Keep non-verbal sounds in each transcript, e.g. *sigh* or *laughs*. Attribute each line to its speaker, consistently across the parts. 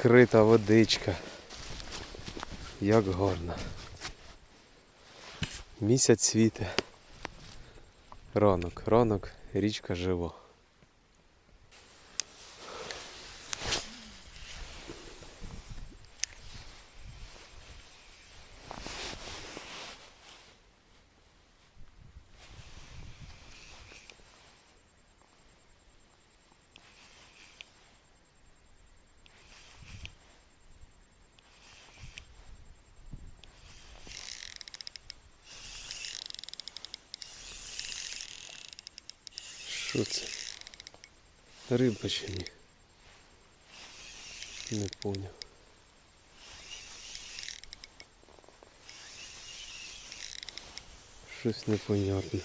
Speaker 1: Відкрита водичка. Як гарно. Місяць світе. Ранок, ранок, річка жива. Що це? Риба чи ні? Не поняв. Щось непонятне.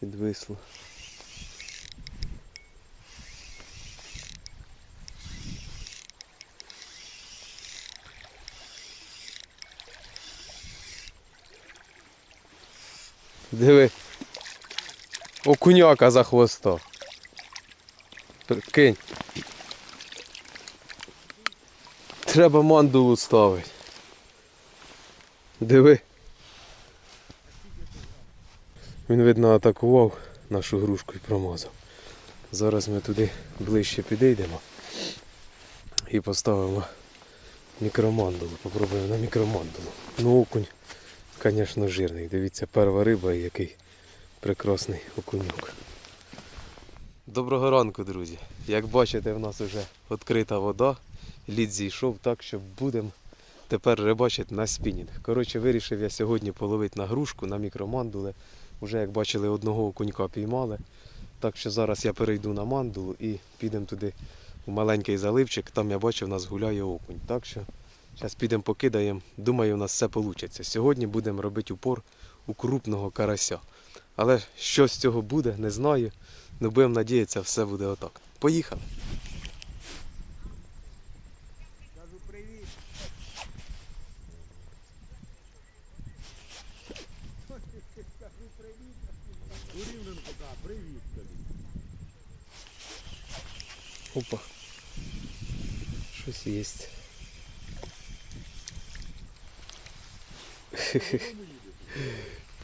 Speaker 1: Підвисло. Диви. Окуняка за хвоста. Кинь. Треба мандулу ставити. Диви. Він, видно, атакував нашу грушку і промазав. Зараз ми туди ближче підійдемо і поставимо мікромандулу. Попробуємо на мікромандулу. Ну, окунь, звісно, жирний. Дивіться, перша риба який прекрасний окуньок. Доброго ранку, друзі. Як бачите, в нас вже відкрита вода. Лід зійшов так, що будемо тепер рибачити на спінінг. Коротше, вирішив я сьогодні половити на грушку, на мікромандули. Уже, як бачили, одного окунька піймали. Так що зараз я перейду на мандулу і підемо туди у маленький заливчик. Там я бачу, у нас гуляє окунь. Так що зараз підемо покидаємо. Думаю, у нас все вийде. Сьогодні будемо робити упор у крупного карася. Але що з цього буде, не знаю. Ну будемо надіятися, все буде отак. Поїхали.
Speaker 2: Кажу привіт. Кажу привіт. У так, привіт тобі.
Speaker 1: Опа. Щось є.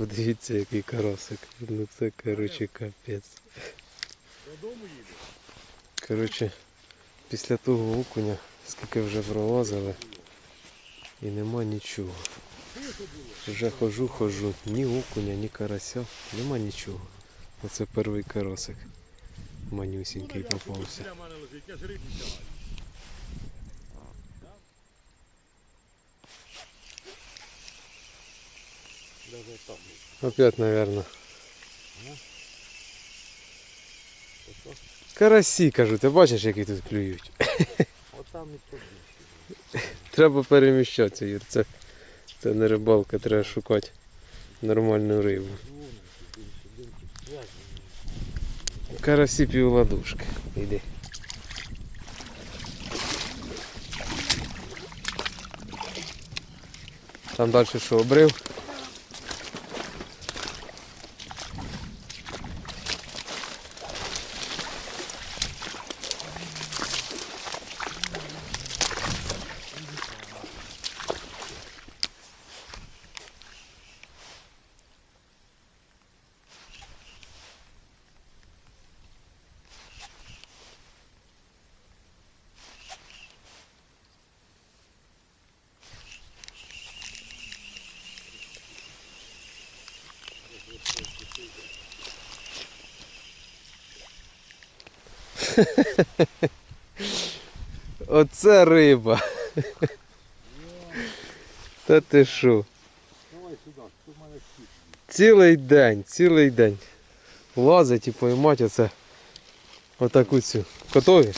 Speaker 1: Подивіться, який карасик. Ну це, коротше, капець.
Speaker 2: Додому їдеш?
Speaker 1: Коротше, після того окуня, скільки вже пролазили, і нема нічого. Вже хожу, хожу, ні окуня, ні карася, нема нічого. Оце перший карасик. Манюсінький попався.
Speaker 2: Для мене лежить, я ж рибу взяла. Даже там.
Speaker 1: Опять, наверное. Карасі, кажу, ти бачиш, які тут клюють. *laughs*
Speaker 2: От там і побіг. *laughs*
Speaker 1: Треба переміщатися, Юр. Це, це не рибалка, треба шукати нормальну рибу. Карасі півладушки. Іди. Там далі що обрив? *laughs* Оце риба. Та ти що?
Speaker 2: Давай сюди, тут мене.
Speaker 1: Цілий день, цілий день. Лазить і поймати оце. Отаку цю. Готові?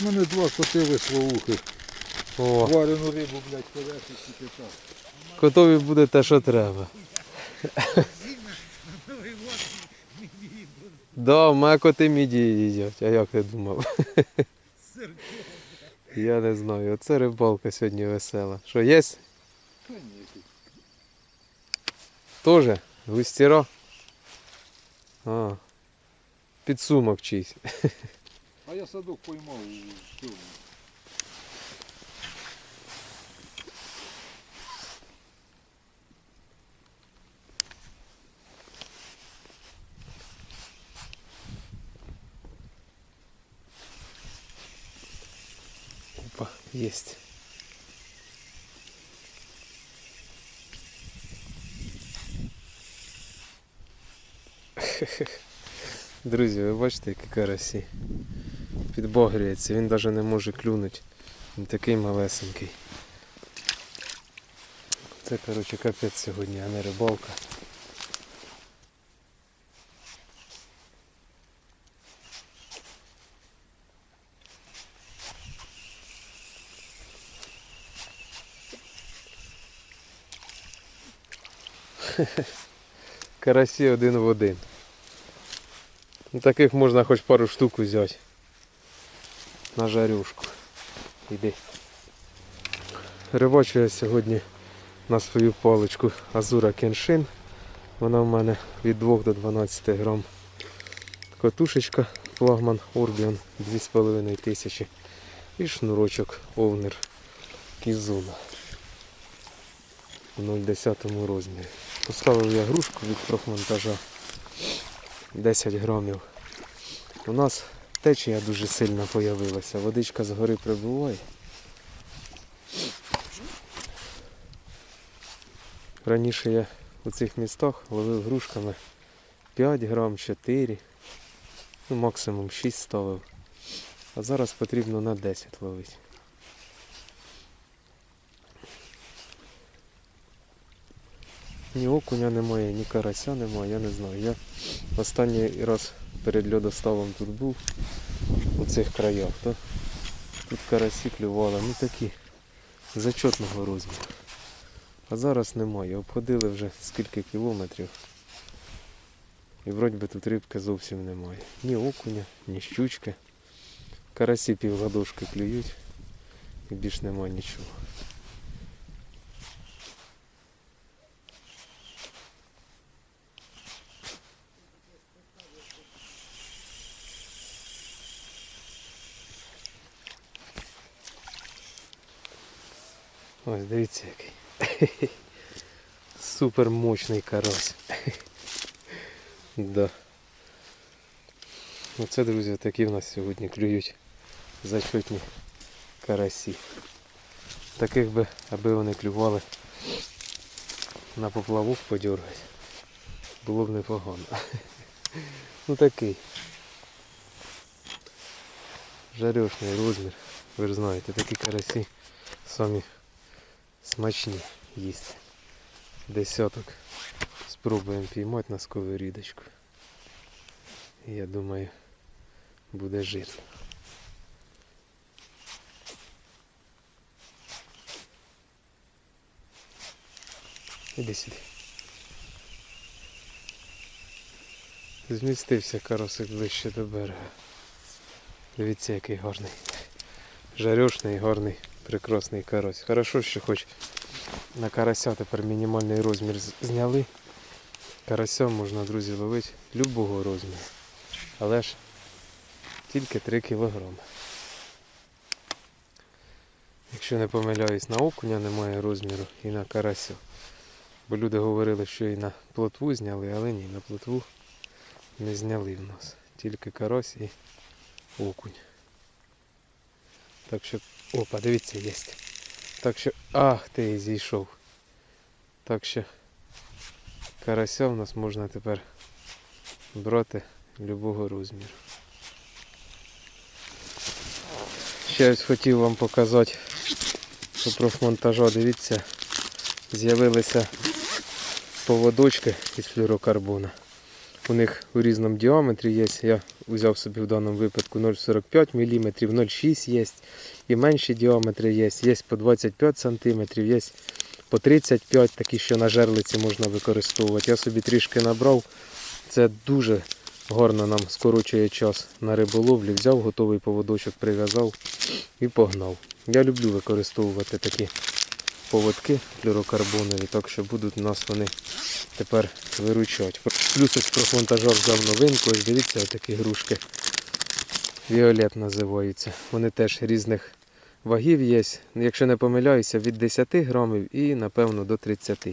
Speaker 2: У мене два коти висловухи.
Speaker 1: О,
Speaker 2: Варену рибу, блядь, повести тільки так.
Speaker 1: готові буде те, що треба. Да, в мене коти мідії їдять, а як ти думав? Я не знаю, оце рибалка сьогодні весела. Що, є? Тоже? Густіро? А. Підсумок чийсь.
Speaker 2: А я садок поймав.
Speaker 1: Єсть. *laughs* Друзі, ви бачите, які карасі. Підбогрюється, він навіть не може клюнути. Він такий малесенький. Це, коротше, капець сьогодні, а не рибалка. *laughs* Карасі один в один. Ну, таких можна хоч пару штук взяти. На жарюшку. Іди. Рибачу я сьогодні на свою паличку Азура Кеншин. Вона в мене від 2 до 12 грам. Котушечка флагман Orbion 2,5 тисячі. І шнурочок Овнер Кізуна в 0,10 розмірі. Поставив я грушку від профмонтажа 10 грамів. У нас течія дуже сильно появилася. Водичка згори прибуває. Раніше я у цих містах ловив грушками 5 грам, 4, ну максимум 6 ставив. А зараз потрібно на 10 ловити. Ні окуня немає, ні карася немає, я не знаю. Я останній раз перед льодоставом тут був у цих краях, то тут карасі клювали, ну такі зачетного розміру. А зараз немає. Обходили вже скільки кілометрів. І вроді би тут рибки зовсім немає. Ні окуня, ні щучки. Карасі півгадошки клюють і більш немає нічого. Ось дивіться який. Супер мощний карась. да. Оце, друзі, такі в нас сьогодні клюють зачетні карасі. Таких би, аби вони клювали на поплавок подергать, було б непогано. ну такий. Жарешний розмір. Ви ж знаєте, такі карасі самі смачні їсти. Десяток спробуємо піймати на сковорідочку. Я думаю, буде жирно. Іди сюди. Змістився карасик ближче до берега. Дивіться, який гарний. Жарешний, гарний, прекрасний карась. Хорошо, що хоч на карася тепер мінімальний розмір зняли. Карася можна, друзі, ловити любого розміру. Але ж тільки 3 кілограми. Якщо не помиляюсь, на окуня немає розміру і на карасю. Бо люди говорили, що і на плотву зняли, але ні, на плотву не зняли в нас. Тільки карась і окунь. Так що, опа, дивіться, є. Так що, ах ти зійшов. Так що карася в нас можна тепер брати любого розміру. Ще ось хотів вам показати по профмонтажу, дивіться, з'явилися поводочки із флюрокарбона. У них у різному діаметрі є. Я взяв собі в даному випадку 0,45 мм, 0,6 є. І менші діаметри є. Є по 25 см, є по 35 такі, що на жерлиці можна використовувати. Я собі трішки набрав. Це дуже гарно нам скорочує час на риболовлі. Взяв готовий поводочок, прив'язав і погнав. Я люблю використовувати такі поводки флюрокарбонові, так що будуть у нас вони тепер виручати. Плюс ось профмонтажа взяв новинку, ось дивіться, отакі грушки. Віолет називаються. Вони теж різних вагів є. Якщо не помиляюся, від 10 грамів і напевно до 30.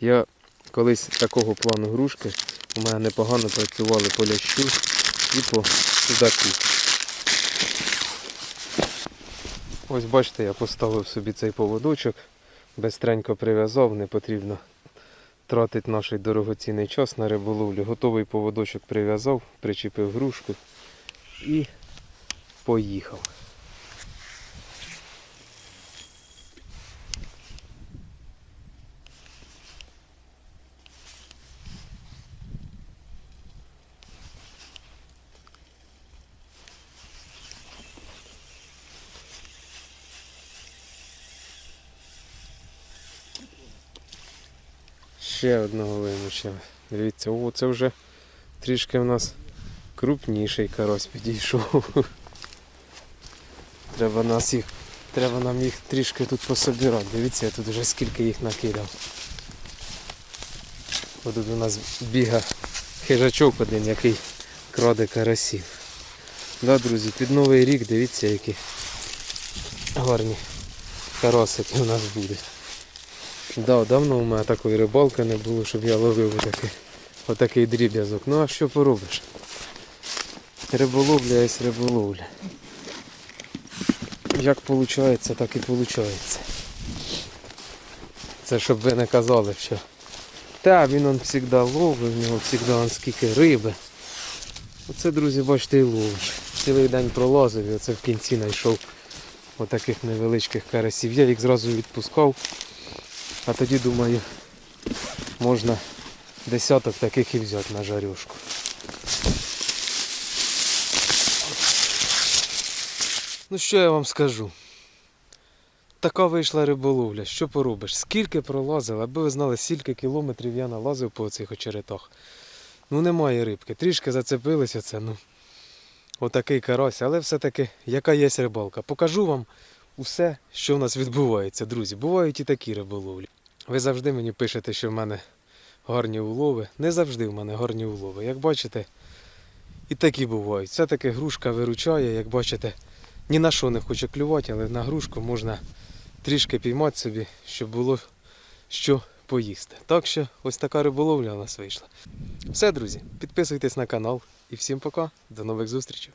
Speaker 1: Я колись такого плану грушки у мене непогано працювали по лящу і по судаку. Ось бачите, я поставив собі цей поводочок, безстренько прив'язав, не потрібно тратити наш дорогоцінний час на риболовлю. Готовий поводочок прив'язав, причепив грушку і поїхав. Ще одного вимучили. Дивіться, о, це вже трішки в нас крупніший карась підійшов. *laughs* Треба нас їх. Треба нам їх трішки тут пособирати. Дивіться, я тут вже скільки їх накидав. Бо тут у нас біга хижачок один, який краде карасів. Да, друзі, під новий рік дивіться, які гарні карасики у нас будуть. Да, давно у мене такої рибалки не було, щоб я ловив отакий, отакий дріб'язок. Ну а що поробиш? Риболовля є риболовля. Як виходить, так і виходить. Це щоб ви не казали, що та він он завжди ловить, в нього завжди он скільки риби. Оце, друзі, бачите, і ловить. Цілий день пролазив і оце в кінці знайшов отаких невеличких карасів. Я їх зразу відпускав. А тоді думаю, можна десяток таких і взяти на жарюшку. Ну що я вам скажу? Така вийшла риболовля, що поробиш? Скільки пролазив, аби ви знали, скільки кілометрів я налазив по цих очеретах. Ну немає рибки. Трішки зацепилися це, ну. Отакий карась, але все-таки яка є рибалка. Покажу вам усе, що в нас відбувається, друзі. Бувають і такі риболовлі. Ви завжди мені пишете, що в мене гарні улови. Не завжди в мене гарні улови. Як бачите, і такі бувають. Все-таки грушка виручає, як бачите, ні на що не хоче клювати, але на грушку можна трішки піймати собі, щоб було що поїсти. Так що ось така риболовля у нас вийшла. Все, друзі, підписуйтесь на канал і всім пока. До нових зустрічей.